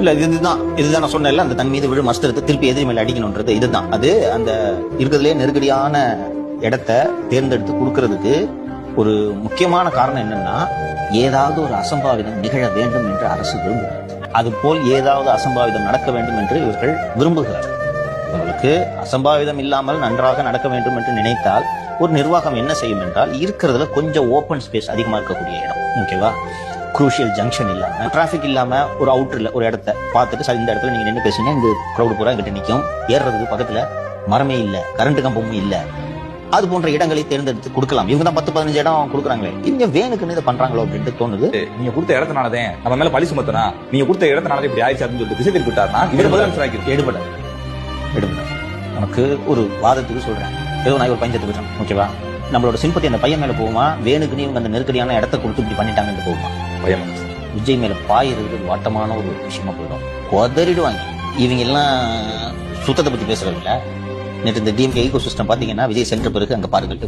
இல்ல இதுதான் இதுதான் நான் சொன்னேன்ல அந்த தன் மீது விழும் அஸ்திரத்தை திருப்பி எதிரி மேல அடிக்கணும்ன்றது இதுதான். அது அந்த இருக்கிறதுலே நெருக்கடியான இடத்த தேர்ந்தெடுத்து கொடுக்கறதுக்கு ஒரு முக்கியமான காரணம் என்னன்னா ஏதாவது ஒரு அசம்பாவிதம் நிகழ வேண்டும் என்று அரசு விரும்புகிறது. அதுபோல் ஏதாவது அசம்பாவிதம் நடக்க வேண்டும் என்று இவர்கள் விரும்புகிறார்கள். உங்களுக்கு அசம்பாவிதம் இல்லாமல் நன்றாக நடக்க வேண்டும் என்று நினைத்தால் ஒரு நிர்வாகம் என்ன செய்யும் என்றால் இருக்கிறதுல கொஞ்சம் ஓப்பன் ஸ்பேஸ் அதிகமாக இருக்கக்கூடிய இடம் ஓகேவா குரூஷியல் ஜங்ஷன் இல்லாம டிராஃபிக் இல்லாம ஒரு அவுட்டர்ல ஒரு இடத்த பார்த்துட்டு சார் இந்த இடத்துல நீங்க நின்று பேசுங்க இந்த க்ரௌடு பூரா கிட்ட நிக்கும். ஏறுறதுக்கு பக்கத்துல மரமே இல்ல கரண்ட் கம்பமும் இல்ல. அது போன்ற இடங்களை தேர்ந்தெடுத்து கொடுக்கலாம். இவங்க தான் பத்து பதினஞ்சு இடம் கொடுக்குறாங்களே. இவங்க வேணுக்குன்னு இதை பண்றாங்களோ அப்படின்ட்டு தோணுது. நீங்க கொடுத்த இடத்தினாலதே நம்ம மேல பழி சுமத்தனா நீங்க கொடுத்த இடத்தினால இப்படி ஆயிடுச்சு அப்படின்னு சொல்லிட்டு திசை திருப்பி விட்டாருன்னா இவர் பதில். எடுபடாது. எடுபடாது. உனக்கு ஒரு வாதத்துக்கு சொல்றேன். ஏதோ நான் ஒரு பஞ்சத்து விடுறேன் ஓகேவா? நம்மளோட சிம்பத்தி அந்த பையன் மேல போகுமா? வேணுக்குன்னு இவங்க அந்த நெருக்கடியான இடத்த கொடுத்து இப்படி பண்ணிட்டாங்கன்னு போகுமா? பயம். விஜய் மேல பாயிறது வாட்டமான ஒரு விஷயமா போயிடும். கொதறிடுவாங்க. இவங்க எல்லாம் சுத்தத்தை பத்தி பேசுறது இல்ல நேற்று இந்த டிஎம்கே ஈகோ சிஸ்டம் பாத்தீங்கன்னா விஜய் சென்ற பிறகு அங்க பாருங்கள்